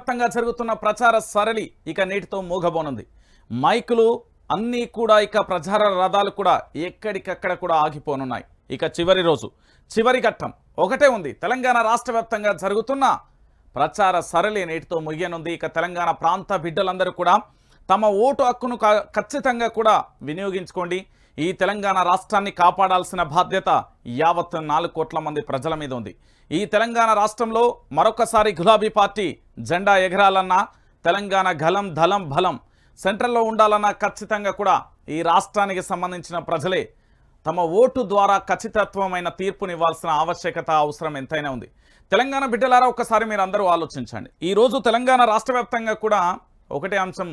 దేశవ్యాప్తంగా జరుగుతున్న ప్రచార సరళి ఇక నేటితో మూగబోనుంది. మైకులు అన్నీ కూడా ఇక ప్రచార రథాలు కూడా ఎక్కడికక్కడ కూడా ఆగిపోనున్నాయి. ఇక చివరి రోజు చివరి ఘట్టం ఒకటే ఉంది. తెలంగాణ రాష్ట్ర వ్యాప్తంగా జరుగుతున్న ప్రచార సరళి నేటితో ముగియనుంది. ఇక తెలంగాణ ప్రాంత బిడ్డలందరూ కూడా తమ ఓటు హక్కును ఖచ్చితంగా కూడా వినియోగించుకోండి. ఈ తెలంగాణ రాష్ట్రాన్ని కాపాడాల్సిన బాధ్యత యావత్ నాలుగు కోట్ల మంది ప్రజల మీద ఉంది. ఈ తెలంగాణ రాష్ట్రంలో మరొకసారి గులాబీ పార్టీ జెండా ఎగరాలన్నా తెలంగాణ గలం ధలం బలం సెంట్రల్లో ఉండాలన్నా ఖచ్చితంగా కూడా ఈ రాష్ట్రానికి సంబంధించిన ప్రజలే తమ ఓటు ద్వారా ఖచ్చితత్వమైన తీర్పునివ్వాల్సిన ఆవశ్యకత అవసరం ఎంతైనా ఉంది. తెలంగాణ బిడ్డలారా ఒక్కసారి మీరు అందరూ ఆలోచించండి. ఈరోజు తెలంగాణ రాష్ట్ర వ్యాప్తంగా కూడా ఒకటే అంశం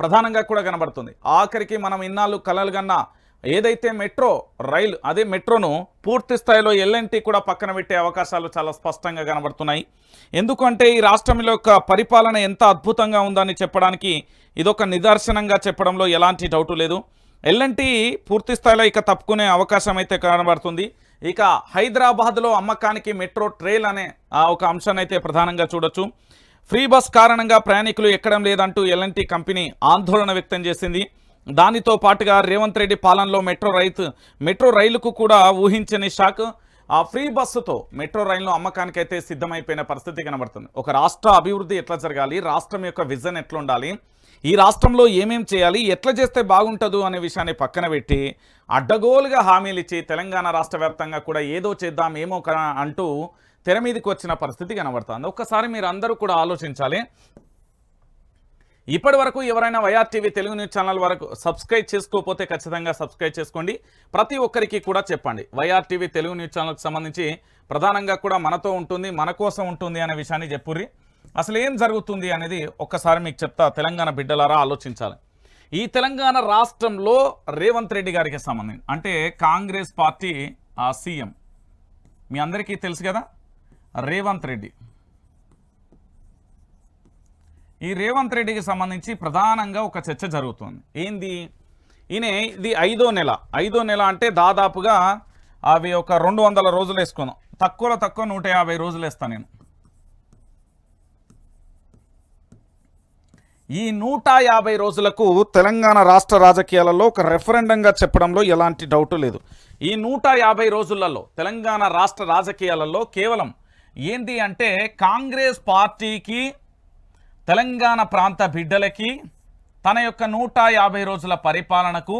ప్రధానంగా కూడా కనబడుతుంది. ఆఖరికి మనం ఇన్నాళ్ళు కలలుగన్నా ఏదైతే మెట్రో రైలు అదే మెట్రోను పూర్తి స్థాయిలో ఎల్ఎన్టీ కూడా పక్కన పెట్టే అవకాశాలు చాలా స్పష్టంగా కనబడుతున్నాయి. ఎందుకంటే ఈ రాష్ట్రంలో యొక్క పరిపాలన ఎంత అద్భుతంగా ఉందని చెప్పడానికి ఇదొక నిదర్శనంగా చెప్పడంలో ఎలాంటి డౌటు లేదు. ఎల్ఎన్టీ పూర్తి స్థాయిలో ఇక తప్పుకునే అవకాశం అయితే కనబడుతుంది. ఇక హైదరాబాద్లో అమ్మకానికి మెట్రో ట్రైల్ అనే ఒక అంశాన్ని అయితే ప్రధానంగా చూడొచ్చు. ఫ్రీ బస్ కారణంగా ప్రయాణికులు ఎక్కడం లేదంటూ ఎల్ఎన్టీ కంపెనీ ఆందోళన వ్యక్తం చేసింది. దానితో పాటుగా రేవంత్ రెడ్డి పాలనలో మెట్రో రైతు మెట్రో రైలుకు కూడా ఊహించని షాక్. ఆ ఫ్రీ బస్సుతో మెట్రో రైలు అమ్మకానికైతే సిద్ధమైపోయిన పరిస్థితి కనబడుతుంది. ఒక రాష్ట్ర అభివృద్ధి ఎట్లా జరగాలి? రాష్ట్రం యొక్క విజన్ ఎట్లా ఉండాలి ఈ రాష్ట్రంలో ఏమేం చేయాలి? ఎట్లా చేస్తే బాగుంటుందో అనే విషయాన్ని పక్కన పెట్టి అడ్డగోలుగా హామీలు ఇచ్చి తెలంగాణ రాష్ట్ర వ్యాప్తంగా కూడా ఏదో చేద్దాం ఏమో అంటూ తెర మీదకి వచ్చిన పరిస్థితి కనబడుతుంది. ఒక్కసారి మీరు అందరూ కూడా ఆలోచించాలి. ఇప్పటి వరకు ఎవరైనా YR TV Telugu news channel వరకు సబ్స్క్రైబ్ చేసుకోకపోతే ఖచ్చితంగా సబ్స్క్రైబ్ చేసుకోండి. ప్రతి ఒక్కరికి కూడా చెప్పండి. వైఆర్ టీవీ తెలుగు న్యూస్ ఛానల్కి సంబంధించి ప్రధానంగా కూడా మనతో ఉంటుంది మన కోసం ఉంటుంది అనే విషయాన్ని చెప్పుర్రి. అసలు ఏం జరుగుతుంది అనేది ఒక్కసారి మీకు చెప్తా తెలంగాణ బిడ్డలారా ఆలోచించాలి. ఈ తెలంగాణ రాష్ట్రంలో రేవంత్ రెడ్డి గారికి సంబంధించి అంటే కాంగ్రెస్ పార్టీ ఆ సీఎం. మీ అందరికీ తెలుసు కదా రేవంత్ రెడ్డి. ఈ రేవంత్ రెడ్డికి సంబంధించి ప్రధానంగా ఒక చర్చ జరుగుతుంది. ఏంది? ఈయన ఇది ఐదో నెల. ఐదో నెల అంటే దాదాపుగా అవి ఒక రెండు వందల రోజులు వేసుకున్నాం. తక్కువలో తక్కువ నూట యాభై రోజులు వేస్తాను నేను. ఈ నూట యాభై రోజులకు తెలంగాణ రాష్ట్ర రాజకీయాలలో ఒక రెఫరెండంగా చెప్పడంలో ఎలాంటి డౌట్ లేదు. ఈ నూట యాభై రోజులలో తెలంగాణ రాష్ట్ర రాజకీయాలలో కేవలం ఏంటి అంటే కాంగ్రెస్ పార్టీకి తెలంగాణ ప్రాంత బిడ్డలకి తన యొక్క నూట యాభై రోజుల పరిపాలనకు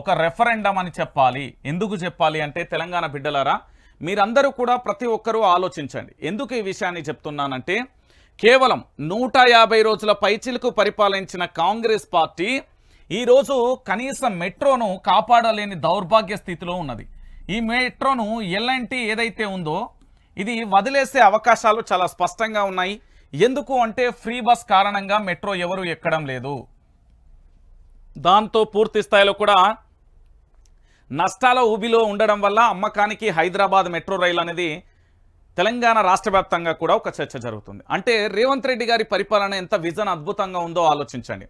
ఒక రెఫరెండం అని చెప్పాలి. ఎందుకు చెప్పాలి అంటే తెలంగాణ బిడ్డలారా మీరందరూ కూడా ప్రతి ఒక్కరూ ఆలోచించండి. ఎందుకు ఈ విషయాన్ని చెప్తున్నానంటే కేవలం నూట యాభై రోజుల పైచిలకు పరిపాలించిన కాంగ్రెస్ పార్టీ ఈరోజు కనీసం మెట్రోను కాపాడలేని దౌర్భాగ్య స్థితిలో ఉన్నది. ఈ మెట్రోను ఎల్ఎన్టీ ఏదైతే ఉందో ఇది వదిలేసే అవకాశాలు చాలా స్పష్టంగా ఉన్నాయి. ఎందుకు అంటే ఫ్రీ బస్ కారణంగా మెట్రో ఎవరు ఎక్కడం లేదు. దాంతో పూర్తి స్థాయిలో కూడా నష్టాల ఊబిలో ఉండడం వల్ల అమ్మకానికి హైదరాబాద్ మెట్రో రైలు అనేది తెలంగాణ రాష్ట్ర వ్యాప్తంగా కూడా ఒక చర్చ జరుగుతుంది. అంటే రేవంత్ రెడ్డి గారి పరిపాలన ఎంత విజన్ అద్భుతంగా ఉందో ఆలోచించండి.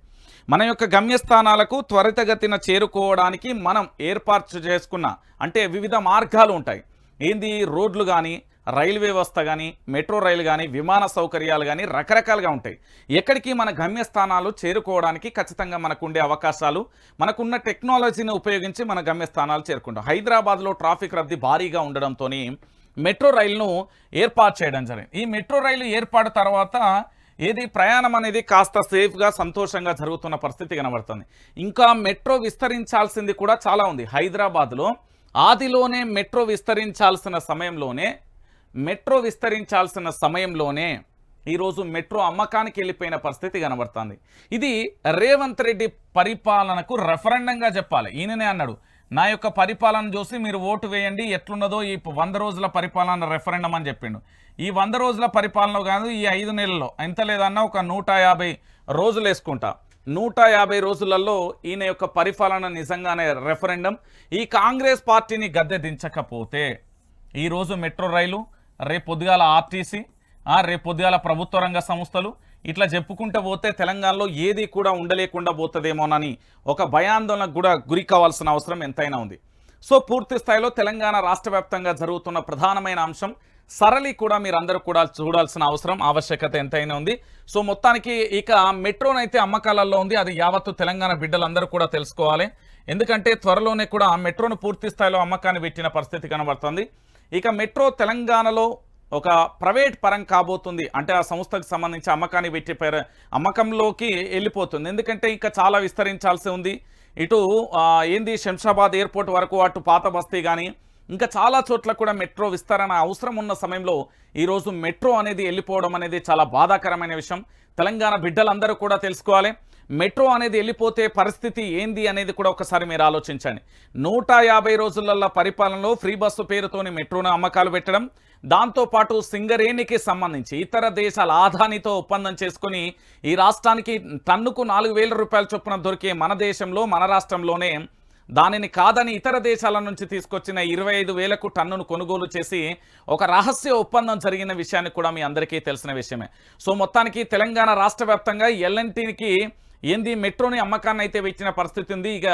మన యొక్క గమ్యస్థానాలకు త్వరితగతిన చేరుకోవడానికి మనం ఏర్పాటు చేసుకున్న అంటే వివిధ మార్గాలు ఉంటాయి. ఏంది? రోడ్లు కానీ రైల్వే వ్యవస్థ కానీ మెట్రో రైలు కానీ విమాన సౌకర్యాలు కానీ రకరకాలుగా ఉంటాయి. ఎక్కడికి మన గమ్యస్థానాలు చేరుకోవడానికి ఖచ్చితంగా మనకు ఉండే అవకాశాలు మనకున్న టెక్నాలజీని ఉపయోగించి మన గమ్యస్థానాలు చేరుకుంటాం. హైదరాబాద్లో ట్రాఫిక్ రద్దీ భారీగా ఉండడంతో మెట్రో రైలును ఏర్పాటు చేయడం జరిగింది. ఈ మెట్రో రైలు ఏర్పాటు తర్వాత ఏది ప్రయాణం అనేది కాస్త సేఫ్గా సంతోషంగా జరుగుతున్న పరిస్థితి కనబడుతుంది. ఇంకా మెట్రో విస్తరించాల్సింది కూడా చాలా ఉంది. హైదరాబాద్లో ఆదిలోనే మెట్రో విస్తరించాల్సిన సమయంలోనే మెట్రో విస్తరించాల్సిన సమయంలోనే ఈరోజు మెట్రో అమ్మకానికి వెళ్ళిపోయిన పరిస్థితి కనబడుతుంది. ఇది రేవంత్ రెడ్డి పరిపాలనకు రెఫరెండంగా చెప్పాలి. ఈయననే అన్నాడు నా యొక్క పరిపాలన చూసి మీరు ఓటు వేయండి ఎట్లున్నదో ఈ వంద రోజుల పరిపాలన రెఫరెండం అని చెప్పిండు. ఈ వంద రోజుల పరిపాలన కాదు ఈ ఐదు నెలల్లో ఎంత లేదన్నా ఒక నూట యాభై రోజులు వేసుకుంటా. నూట యాభై రోజులలో ఈయన యొక్క పరిపాలన నిజంగానే రెఫరెండం. ఈ కాంగ్రెస్ పార్టీని గద్దె దించకపోతే ఈరోజు మెట్రో రైలు రేపు పొద్దుగాల ఆర్టీసీ రేపు పొద్దుగాల ప్రభుత్వ రంగ సంస్థలు ఇట్లా చెప్పుకుంటూ పోతే తెలంగాణలో ఏది కూడా ఉండలేకుండా పోతుందేమోనని ఒక భయాందోళనకు కూడా గురి కావాల్సిన అవసరం ఎంతైనా ఉంది. సో పూర్తి స్థాయిలో తెలంగాణ రాష్ట్ర వ్యాప్తంగా జరుగుతున్న ప్రధానమైన అంశం సరళి కూడా మీరందరూ కూడా చూడాల్సిన అవసరం ఆవశ్యకత ఎంతైనా ఉంది. సో మొత్తానికి ఇక మెట్రోనైతే అమ్మకాలలో ఉంది అది యావత్తు తెలంగాణ బిడ్డలందరూ కూడా తెలుసుకోవాలి. ఎందుకంటే త్వరలోనే కూడా ఆ మెట్రోను పూర్తి స్థాయిలో అమ్మకాన్ని పెట్టిన పరిస్థితి కనబడుతుంది. ఇక మెట్రో తెలంగాణలో ఒక ప్రైవేట్ పరం కాబోతుంది. అంటే ఆ సంస్థకు సంబంధించి అమ్మకాన్ని పెట్టి అమ్మకంలోకి వెళ్ళిపోతుంది. ఎందుకంటే ఇంకా చాలా విస్తరించాల్సి ఉంది. ఇటు ఏంది శంషాబాద్ ఎయిర్పోర్ట్ వరకు అటు పాత బస్తీ కానీ ఇంకా చాలా చోట్ల కూడా మెట్రో విస్తరణ అవసరం ఉన్న సమయంలో ఈరోజు మెట్రో అనేది వెళ్ళిపోవడం అనేది చాలా బాధాకరమైన విషయం. తెలంగాణ బిడ్డలందరూ కూడా తెలుసుకోవాలి. మెట్రో అనేది వెళ్ళిపోతే పరిస్థితి ఏంది అనేది కూడా ఒకసారి మీరు ఆలోచించండి. నూట యాభై రోజులలో పరిపాలనలో ఫ్రీ బస్సు పేరుతోని మెట్రోను అమ్మకాలు పెట్టడం దాంతోపాటు సింగరేణికి సంబంధించి ఇతర దేశాల ఆదానితో ఒప్పందం చేసుకుని ఈ రాష్ట్రానికి టన్నుకు నాలుగు వేల రూపాయల చొప్పున దొరికే మన దేశంలో మన రాష్ట్రంలోనే దానిని కాదని ఇతర దేశాల నుంచి తీసుకొచ్చిన ఇరవై ఐదు వేలకు టన్నును కొనుగోలు చేసి ఒక రహస్య ఒప్పందం జరిగిన విషయాన్ని కూడా మీ అందరికీ తెలిసిన విషయమే. సో మొత్తానికి తెలంగాణ రాష్ట్ర వ్యాప్తంగా ఎల్ఎన్టీకి ఏంది మెట్రోని అమ్మకాన్ని అయితే పెట్టిన పరిస్థితి ఉంది. ఇక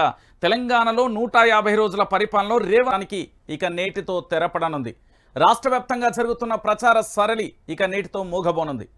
తెలంగాణలో నూట యాభై రోజుల పరిపాలనలో రేవానికి ఇక నేటితో తెరపడనుంది. రాష్ట్ర వ్యాప్తంగా జరుగుతున్న ప్రచార సరళి ఇక నేటితో మూగబోనుంది.